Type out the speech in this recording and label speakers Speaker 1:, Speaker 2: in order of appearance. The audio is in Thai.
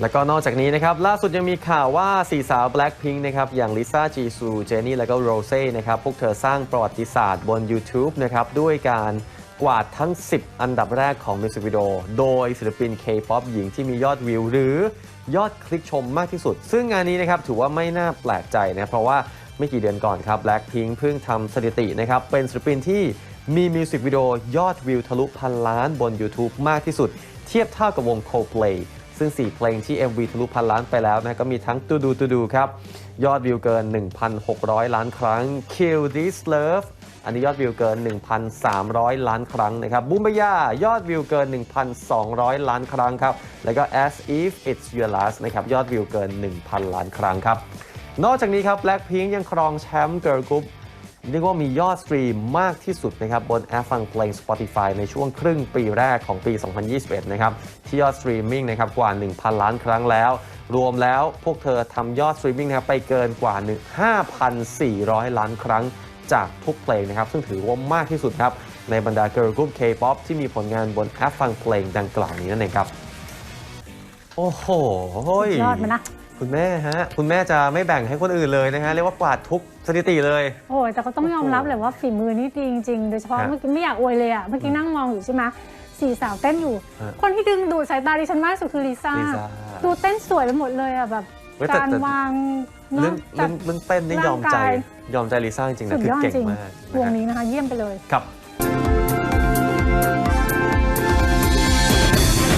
Speaker 1: แล้วก็นอกจากนี้นะครับ ล่าสุดยังมีข่าวว่าสี่สาว Blackpink นะครับ อย่างลิซ่าจีซูเจนี่ แล้วก็โรเซ่นะครับ พวกเธอสร้างประวัติศาสตร์บน YouTube นะครับ ด้วยการกวาดทั้ง 10 อันดับแรกของมิวสิกวิดีโอ โดยศิลปิน K-POP หญิงที่มียอดวิว หรือยอดคลิกชมมากที่สุด ซึ่งงานนี้นะครับถือว่าไม่น่าแปลกใจนะ เพราะว่าไม่กี่เดือนก่อนครับ Blackpink เพิ่งทำสถิตินะครับ เป็นศิลปินที่มีมิวสิกวิดีโอยอดวิวทะลุพันล้านบน YouTube มากที่สุด เทียบเท่ากับวง Coldplay ซึ่ง 4 เพลงที่ MV ทะลุพันล้านไปแล้วนะก็มีทั้งตูดูตูดูครับ ยอดวิวเกิน 1,600 ล้านครั้ง Kill This Love อันนี้ยอดวิวเกิน 1,300 ล้านครั้งนะครับบูมบยายอดวิวเกิน 1,200 ล้านครั้งครับ แล้วก็ As If It's Your Last นะครับยอดวิวเกิน 1,000 ล้านครั้งครับ นอกจากนี้ครับ Blackpink ยังครองแชมป์ Girl Group เรียกว่ามียอดสตรีมมากที่สุดนะครับบนแอปฟังเพลง Spotify ในช่วงครึ่งปีแรกของปี 2021 นะครับที่ยอดสตรีมมิ่งนะครับกว่า 1,000 ล้านครั้งแล้ว รวมแล้วพวกเธอทำยอดสตรีมมิ่งนะครับไปเกินกว่า 5,400 ล้านครั้งจากทุกเพลงนะครับ ซึ่งถือว่ามากที่สุดครับ ในบรรดา Girl Group K-POP ที่มีผลงานบนแอปฟังเพลงดังกล่าวนี้นั่นเองครับ โอ้โห
Speaker 2: ยอดมันนะ
Speaker 1: คุณแม่ฮะ คุณแม่จะไม่แบ่งให้คนอื่นเลยนะฮะ เรียกว่ากวาดทุกสถิติเลย
Speaker 2: โอ้ยแต่ก็ต้องยอมรับเลยว่าฝีมือนี่ดีจริงๆ โดยเฉพาะ
Speaker 1: ฮะ
Speaker 2: เมื่อกี้ไม่อยากอวยเลยอะ เมื่อกี้นั่งมองอยู่ใช่ไหมสี่สาวเต้นอยู่
Speaker 1: ฮะ
Speaker 2: คนที่ดึงดูดสายตาดิฉันมากที่สุดคือลิซ่า
Speaker 1: ลิซ่า
Speaker 2: ดูเต้นสวยไปหมดเลยอะแบบ
Speaker 1: เว้ยแต่
Speaker 2: การ
Speaker 1: แต่
Speaker 2: วาง
Speaker 1: เรื่อง
Speaker 2: จั
Speaker 1: เรื่องเรื่องเต้นนี่ยอมใจ
Speaker 2: ร่างกาย
Speaker 1: ยอมใจลิซ่าจริงๆ
Speaker 2: สุ
Speaker 1: นะ
Speaker 2: ด
Speaker 1: คือย
Speaker 2: อด
Speaker 1: เก่ง
Speaker 2: จริง
Speaker 1: มาก
Speaker 2: วง
Speaker 1: นะฮะ
Speaker 2: นี้นะคะ เยี่ยมไปเลย
Speaker 1: ครับ